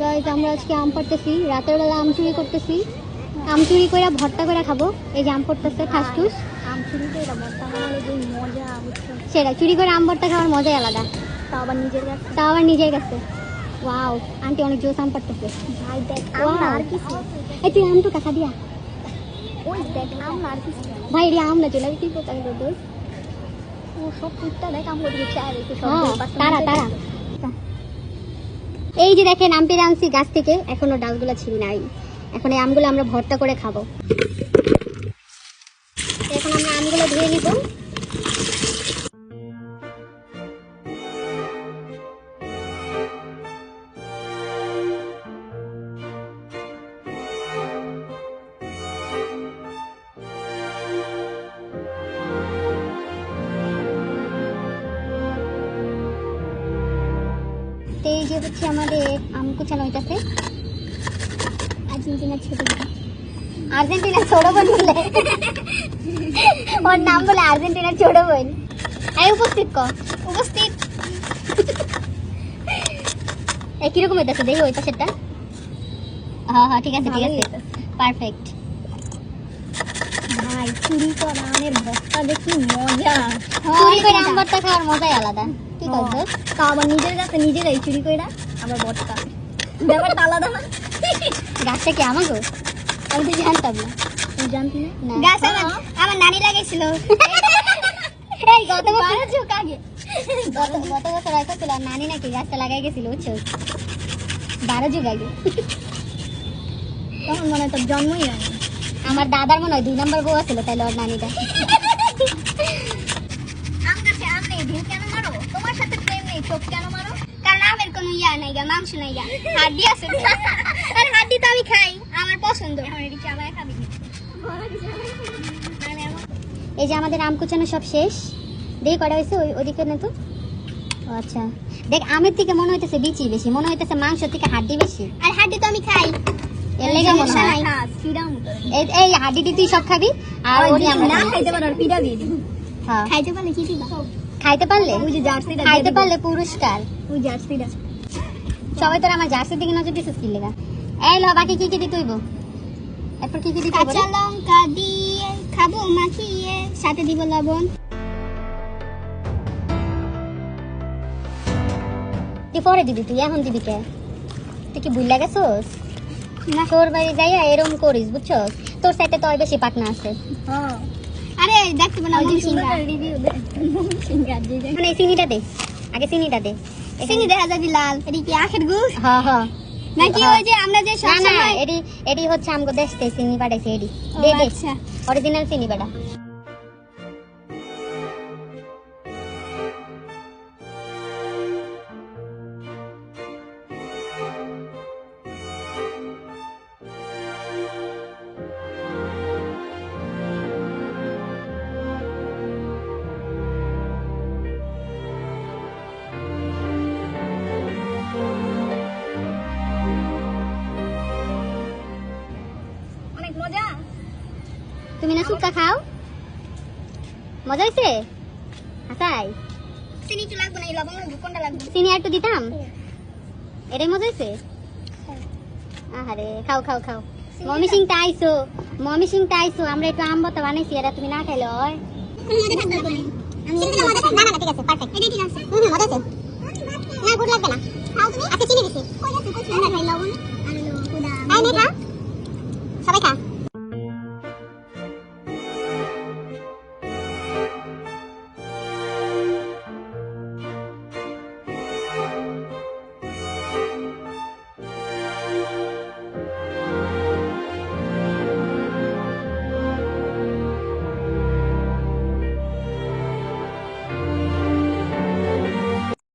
Guys আমরা আজকে আম পাড়তেছি। রাতের বেলা আম চুরি করতেছি। আম চুরি করে ভর্তা করে খাব। এই যে আম পড়তেছে ঠাসঠুস আম চুরি করে ভর্তা যে মজা সেটা চুরি করে আম ভর্তা খাওয়ার মজাই আলাদা। তা আবার নিজের কাছে? তাও আবার নিজের কাছে। ওয়াও আন্টি অনেক জোস আম পাড়তেছে। ভাই দেখ. আম আর কিছু এই তুই আম তো কাকা দিয়া। ওই দেখ আম না আর কিছু ভাই এটি আম না চলে তুই কোথায় ও সব দেখ আম করে দিচ্ছে আর সব হ্যাঁ তারা তারা। এই যে দেখেন আম পেরে আনছি গাছ থেকে, এখনও ডালগুলো ছিঁড়ি নাই। এখন এই আমগুলো আমরা ভর্তা করে খাব। এখন আমরা আমগুলো ধুয়ে নিব। তো এই যে হচ্ছে আমাদের আম কুচানো হইতাছে। আর্জেন্টিনার ছোট আর্জেন্টিনার ছোট বোন বলে। ওর নাম বলে আর্জেন্টিনার ছোট বোন। এই উপস্থিত ক। উপস্থিত। এই কীরকম হইতাছে? দেখি ওই পাশেরটা হ্যাঁ হ্যাঁ ঠিক আছে ঠিক আছে। পারফেক্ট। ভাই চুরি করা আমের ভর্তা দেখি মজা। চুরি করে আম খাওয়ার মজাই আলাদা। হ্যাঁ। তা আবার নিজের নিজেরাই চুরি করে আবার ভর্তা ব্যাপারটা আলাদা না গাছটা কি আমাগো? আমি তো জানতাম না। তুই জানতি না। গাছ আমার আমার নানি লাগাইছিল এই গত বছর বারো যুগ আগে। গত গত বছর হয়তো ছিল নানি নাকি গাছটা লাগাই গেছিল বুঝছ? বারো যুগ আগে। তখন মনে হয় তোর জন্মই হয়নি। আমার দাদার মনে হয় দুই নম্বর বউ ছিল তাইলে ওর নানিটা। আম নেই ঢিল কেন মারো তোমার সাথে প্রেম কেন মারো? কারণ আমের কোনো ইয়া নাই গা মাংস নাই গা। হাড্ডি আছে আর হাড্ডি তো আমি খাই আমার পছন্দ। এখন এটি চাবায় খাবি মানে এই যে আমাদের আম কুচানো সব শেষ। দেখি কটা হয়েছে ওই ওদিকে না তো। আচ্ছা। দেখ আমের থেকে মনে হইতেছে বিচি বেশি মনে হইতেছে মাংস থেকে হাড্ডি বেশি। আর হাড্ডি তো আমি খাই। এর লেগে নাই। এই এই হাড্ডি তুই সব খাবি আর আমরা খাইতে পারো পিঠা দিয়ে দিই হ্যাঁ। খাইতে পারলে কি দিবা? খাইতে পারলে? ওই যে জার্সিটা খাইতে পারলে পুরস্কার। ওই জার্সিটা। সবাই তোর আমার জার্সির দিকে নজর দিছিস কি লেগা? এই ল বাকি কি কি দিতে হইব? এরপর কি কি দিতে হইব কাঁচা লঙ্কা দিয়ে খাব মাখিয়ে সাথে দিব লবণ। তুই পরে দিবি তুই এখন দিবি কে? তুই কি ভুল গেছোস? না। তোর বাড়ি যাইয়া এরম করিস বুঝছস? তোর সাথে তো বেশি পাটনা আছে। আরে দেখতে না ওই দিয়ে মানে এই দে আগে চিনিটা দে। চিনি দেখা যাবে লাল এটি কি আখের গুড় হ হ। নাকি হ্যাঁ। ওই যে আমরা যে সব না এটি এডি হচ্ছে আমগো দেশ থেকে চিনি পাঠাইছে আচ্ছা। অরিজিনাল চিনি পাঠা না শুক্কা খাও? মজা হয়েছে হাসাই। চিনি একটু লাগবে না এই লবণ কোনটা লাগবে। চিনি একটু দিতাম? হ্যাঁ। এরে মজা হয়েছে হ্যাঁ। আহারে খাও খাও খাও। মমি সিং আইছো মমি সিং আইছো আমরা একটু আম বতা বানাইছি এরা তুমি না খাইলে হয়। না গুড় লাগবে না। খাও তুমি। আচ্ছা চিনি দিছি। কই আছে কই চিনি লবণ আর খুদা আই নে